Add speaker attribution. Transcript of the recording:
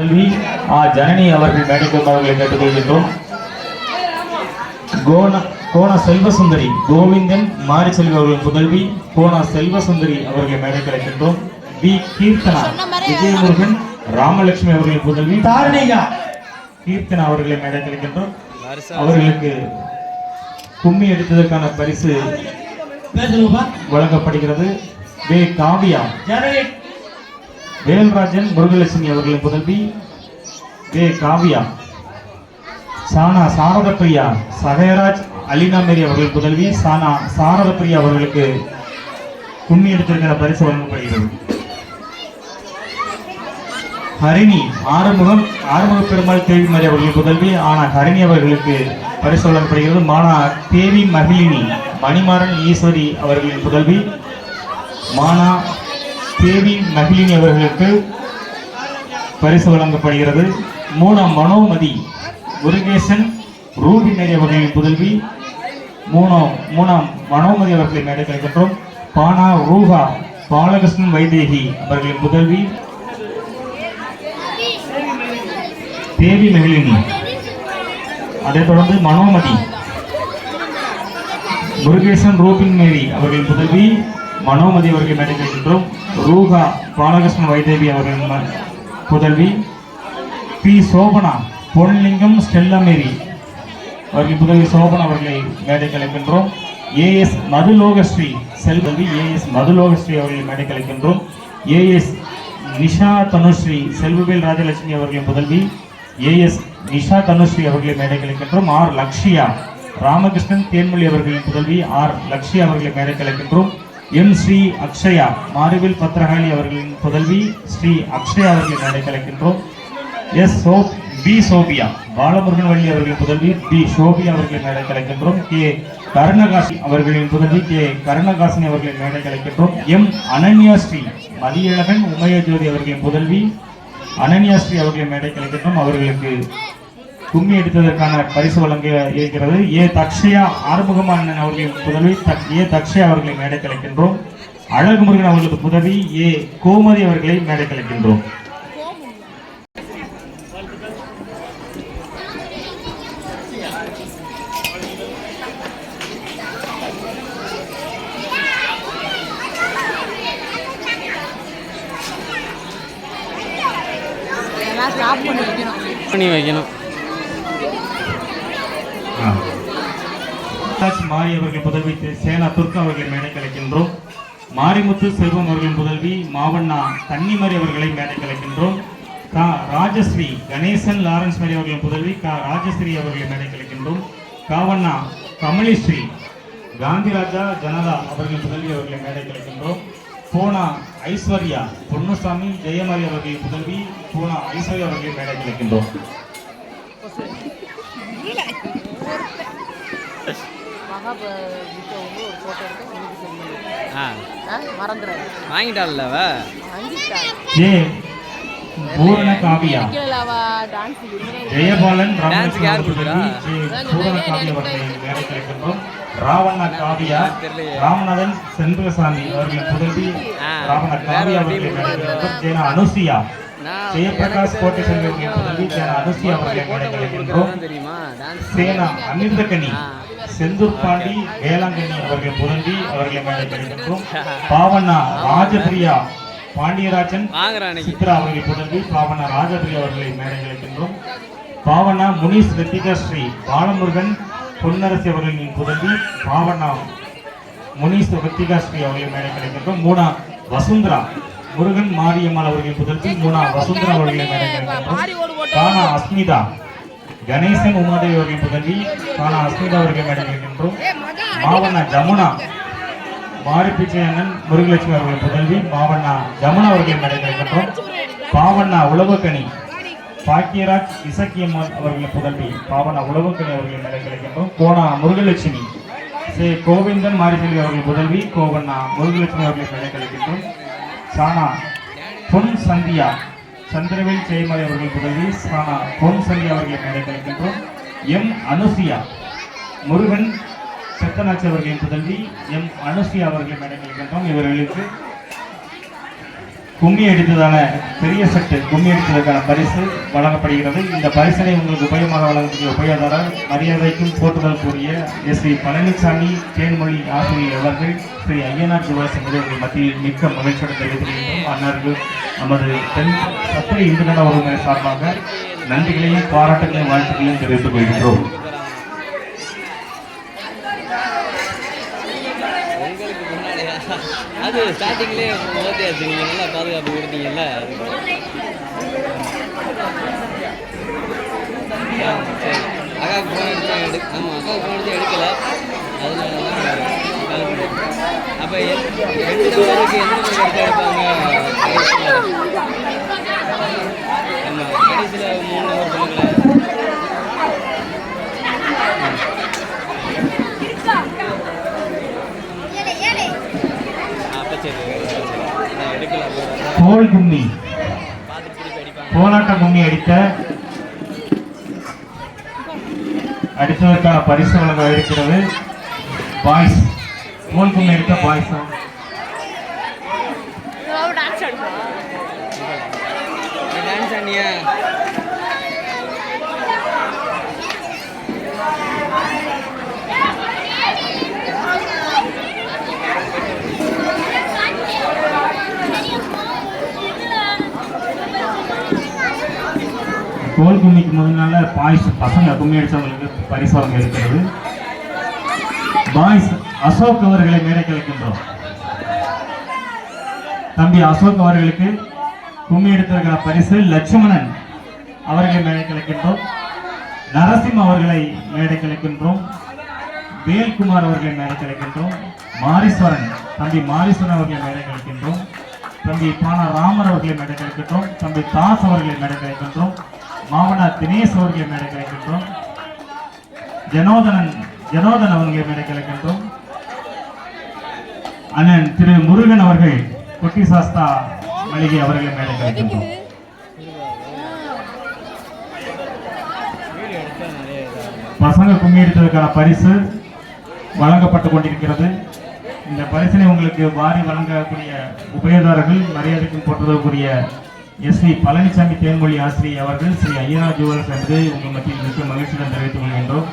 Speaker 1: செல்வி ஆ ஜனனி அவர்கள் மேடைக்கும் அவர்களை கேட்டுக்கொள்கின்றோம். கோண கோண செல்வசுந்தரி கோவிந்தன் மாரிச்செல்வி அவர்களின் புதல்வி கோண செல்வசுந்தரி அவர்களை மேடை கிடைக்கின்றோம் வி. கீர்த்தனா விஜயமுருகன் ராமலட்சுமி அவர்களின் புதல்வி
Speaker 2: தாரணிகா.
Speaker 1: கீர்த்தனா அவர்களை மேடை கிடைக்கின்றோம் அவர்களுக்கு கும்மி எடுத்ததற்கான பரிசு வழங்கப்படுகிறது. வே. காவியா.
Speaker 2: ஜனனி
Speaker 1: வேல்ராஜன் முருகலட்சுமி அவர்களின் புதல்வி. வே காவியா. சானா சாரதப்பிரியா சகயராஜ் அலினா மேரி அவர்களின் புதல்வி. சானா சாரதப்பிரியா அவர்களுக்கு கும்மி எடுத்திருக்கிற பரிசு வழங்கப்படுகிறது. ஹரிணி ஆறுமுகம் ஆறுமுக பெருமாள் தேவி மாரி அவர்களின் புதல்வி. ஆனா ஹரிணி அவர்களுக்கு பரிசு வழங்கப்படுகிறது. மானா தேவி மகிழினி மணிமாறன் ஈஸ்வரி அவர்களின் புதல்வி. மானா தேவி மகிழினி அவர்களுக்கு பரிசு வழங்கப்படுகிறது. மூணாம் மனோமதி முருகேசன் ரூபி மேரி அவர்களின் புதல்வி மூணாம் மூணாம் மனோமதி அவர்களை மேடைக்கு கிடைக்கின்றோம் பானா ரூஹா பாலகிருஷ்ணன் வைதேகி அவர்களின் புதல்வி தேவி மகிழினி. அதைத் தொடர்ந்து மனோமதி முருகேசன் ரூபின் மேரி அவர்களின் புதல்வி மனோமதி அவர்கள் மேடைக்கு கிடைக்கின்றோம் ரூகா பாலகிருஷ்ணன் வைதேவி அவர்களின் புதல்வி. பி. சோபனா பொன்லிங்கம் ஸ்டெல்லமேரி அவர்கள் புதல்வி சோபனா அவர்களை மேடை கலைக்கின்றோம் ஏஎஸ் மதுலோகஸ்ரீ செல்வி ஏஎஸ் மதுலோகஸ்ரீ அவர்களை மேடை கலைக்கின்றோம் ஏஎஸ் நிஷா தனுஸ்ரீ செல்வவேல் ராஜலட்சுமி அவர்களின் புதல்வி. ஏஎஸ் நிஷா தனுஸ்ரீ அவர்களை மேடை கலைக்கின்றோம் ஆர். லக்ஷியா ராமகிருஷ்ணன் தேன்மொழி அவர்களின் புதல்வி. ஆர். லக்ஷியா அவர்களை மேடை கலைக்கின்றோம் எம் ஸ்ரீ அக்ஷயா மாறுவில் பத்திரகாளி அவர்களின் புதல்வி ஸ்ரீ அக்ஷயா அவர்களின் மேடை கலைக்கின்றோம். எஸ் சோ பி சோபியா பாலமுருகன் வள்ளி அவர்களின் புதல்வி பி சோபியா அவர்களின் மேடை கலைக்கின்றோம். கே கருணகாசி அவர்களின் புதல்வி கே கருணகாசினி அவர்களின் மேடை கலைக்கின்றோம். எம் அனன்யா ஸ்ரீ மதியழகன் உமையஜோதி அவர்களின் புதல்வி அனன்யா ஸ்ரீ அவர்களை மேடை கலைக்கின்றோம். அவர்களுக்கு கும்மி எடுத்ததற்கான பரிசு வழங்க இருக்கிறது. ஏ. தக்ஷயா ஆறுமுகமானன் அவர்களின் புதல்வி தக்- ஏ. தக்ஷயா அவர்களை மேடை கலைக்கின்றோம். அழகு முருகன் அவர்களுக்கு புதவி. ஏ. கோமதி அவர்களை மேடை கலைக்கின்றோம்.
Speaker 3: பண்ணி வைக்கணும்.
Speaker 1: மாரி அவர்கள் புதல்வி சேலா துர்கா அவர்கள் மேடை கலைக்கின்றோம் மாரிமுத்து செல்வம் அவர்களின் புதல்வி மாவண்ணா தன்னிமரி அவர்களை மேடை கலைக்கின்றோம் கா ராஜஸ்ரீ கணேசன் லாரன்ஸ் மரி அவர்களின் புதல்வி கா ராஜஸ்ரீ அவர்களை மேடை கலைக்கின்றோம் காவண்ணா கமலிஸ்ரீ காந்திராஜா ஜனதா அவர்களின் புதல்வி அவர்களை மேடை கலைக்கின்றோம் பூனா ஐஸ்வர்யா பொன்னுசாமி ஜெயமாரி அவர்களின் புதல்வி பூனா ஐஸ்வர்யா அவர்களை மேடை கலைக்கின்றோம்
Speaker 4: வாங்கிட்டாள்ல அவ?
Speaker 1: பூரண காவியா.
Speaker 3: டான்ஸ்
Speaker 1: ஜெயபாலன்
Speaker 4: டான்ஸ்க்கு யார் கொடுக்குறா?
Speaker 1: பூரண காவியா ராவண காவியா. ராமநாதன் செண்பகசாமி அவர்களின் புதல்வி ராவண காவியா அவர்களை அனுசியா ஜெயபிரகாஷ் கோட்டை புதல்வி ஜெயனா அனுசியா அவர்களை கிடைக்கின்றோம்
Speaker 4: டான்ஸ்
Speaker 1: சேனா அமிர்தகனி. செந்தூர் பாண்டி வேளாங்கண்ணி அவர்களின் புதல்வி அவர்களை மேடை கிடைக்கின்றோம் பாவண்ணா ராஜபிரியா பாண்டியராஜன் சித்ரா அவர்களை புதல்வி பாவனா ராஜபிரியா அவர்களை மேடை அழைக்கின்றோம். பாவனா முனிஸ் ரித்திகா ஸ்ரீ பாலமுருகன் பொன்னரசி அவர்களின் புதல்வி பாவனா முனிஸ் ரித்திகா ஸ்ரீ அவர்களை மேடை அழைக்கின்றோம். மூணா வசுந்தரா. முருகன் மாரியம்மாள் அவர்களின் புதல்வி மூணா வசுந்தரா அவர்களை கானா அஸ்மிதா. கணேசன் உமாதேவி அவர்களின் புதல்வி கானா அஸ்மிதா அவர்களை மேடை அழைக்கின்றோம் மாவண்ணா ஜமுனா. மாரிப்பிச்சையண்ணன் முருகலட்சுமி அவர்களின் புதல்வி மாவண்ணா ஜமுனா அவர்களை மேடை அழைக்கின்றோம் பாவண்ணா உழவக்கணி பாக்கியராஜ் இசக்கியம்மாள் அவர்களின் புதல்வி பாவண்ணா உழவக்கணி அவர்களை மேடை அழைக்கின்றோம் கோணா முருகலட்சுமி. சே கோவிந்தன் மாரிசெல்வி அவர்களின் புதல்வி கோவண்ணா முருகலட்சுமி அவர்களை மேடை அழைக்கின்றோம் சானா பொன் சந்தியா சந்திரவேல் ஜெயமலை அவர்கள் புதவி சானா பொன் சந்தியா அவர்களை மேடை எம் அனுசியா முருகன் செத்தனாச்சி அவர்களின் புதல்வி எம் அனுசியா அவர்களை மேடை அழைக்கின்றோம் இவர்களுக்கு கும்மி அடித்ததான பெரிய செட்டு கும்மி அடித்ததற்கான பரிசு வழங்கப்படுகிறது. இந்த பரிசனை உங்களுக்கு உபயமாக வழங்கக்கூடிய உபயதாரர் மரியாதைக்கும் போற்றுதல் கூறிய எஸ் ஸ்ரீ பழனிசாமி தேன்மொழி ஆசிரியர் அவர்கள் ஸ்ரீ ஐயனார் சிவாசி முதல்வர்கள் மத்தியில் மிக்க மகிழ்ச்சியுடன் தெரிவித்துள்ளோம் அன்னார்கள் நமது தென் சத்திரை இந்து நல உரிமை சார்பாக நன்றிகளையும் பாராட்டுகளையும் வாழ்த்துக்களையும் தெரிவித்துக் கொள்கின்றோம்
Speaker 4: உங்களுக்கு முன்னாடியா அது ஸ்டார்டிங்லேயே ஓகேயாச்சு நீங்கள் நல்லா பாதுகாப்பு கொடுத்தீங்கல்ல. அதுக்கு. அக்காவுக்கு ஃபோன் அடிச்சா எடு ஆமாம் அக்காவுக்கு ஃபோன் எடுத்து எடுக்கல. அதனால தான் கால் பண்ணேன். அப்போ ரெண்டு நம்பருக்கு எந்த நம்பர் எடுத்து எடுப்பாங்க? கடைசியில். ஆமாம் கடைசியில் மூணு நம்பர் சொல்லுங்களேன் அப்போ சரி நான் எடுக்கல அப்போ
Speaker 1: கோல் கும்மி. கோலாட்ட கும்மி அடித்த அடித்ததற்கான பரிசு வழங்க இருக்கிறது. பாய்ஸ் கோல் கும்மி அடித்த பாய்ஸ்.
Speaker 3: டான்ஸ் ஆடுறா
Speaker 1: கோல் கும்மிக்கு முதல் பாய்ஸ் பசங்க கும்மி அடித்தவங்களுக்கு பரிசு வழங்க இருக்கிறது. பாய்ஸ் அசோக் அவர்களை மேடைக்கு அழைக்கின்றோம் தம்பி அசோக் அவர்களுக்கு கும்மி எடுத்திருக்கிற பரிசு லட்சுமணன் அவர்களை மேடை கிடைக்கின்றோம் நரசிம்ம அவர்களை மேடை கலைக்கின்றோம். வேல்குமார் அவர்களை மேடை கிடைக்கின்றோம் மாரீஸ்வரன் தம்பி மாரீஸ்வரன் அவர்களை மேடை கிடைக்கின்றோம் தம்பி பானா ராமர் அவர்களை மேடை அழைக்கின்றோம் தம்பி தாஸ் அவர்களை மேடை கிடைக்கின்றோம் மாமனார் தினேஷ் அவர்களை மேடை கிடைக்கின்றோம் ஜனோதனன் ஜனோதன் அவர்களை மேடை கிடைக்கின்றோம் அண்ணன் திரு முருகன் அவர்கள் குட்டி சாஸ்தா மளிகை அவர்களை
Speaker 4: மேடை கிடைக்கின்றோம்
Speaker 1: பசங்க கும்மி எடுத்ததுக்கான பரிசு வழங்கப்பட்டு கொண்டிருக்கிறது. இந்த பரிசினை உங்களுக்கு வாரி வழங்கக்கூடிய உபயதாரர்கள் மரியாதைக்கும் போட்டுதற்குரிய எஸ் வி பழனிசாமி தேன்மொழி ஆசிரியர் அவர்கள் ஸ்ரீ ஐயனா ஜுவல்ஸ் என்று உங்கள் மத்தியில் மிக்க மகிழ்ச்சியுடன் தெரிவித்துக் கொள்கின்றோம்.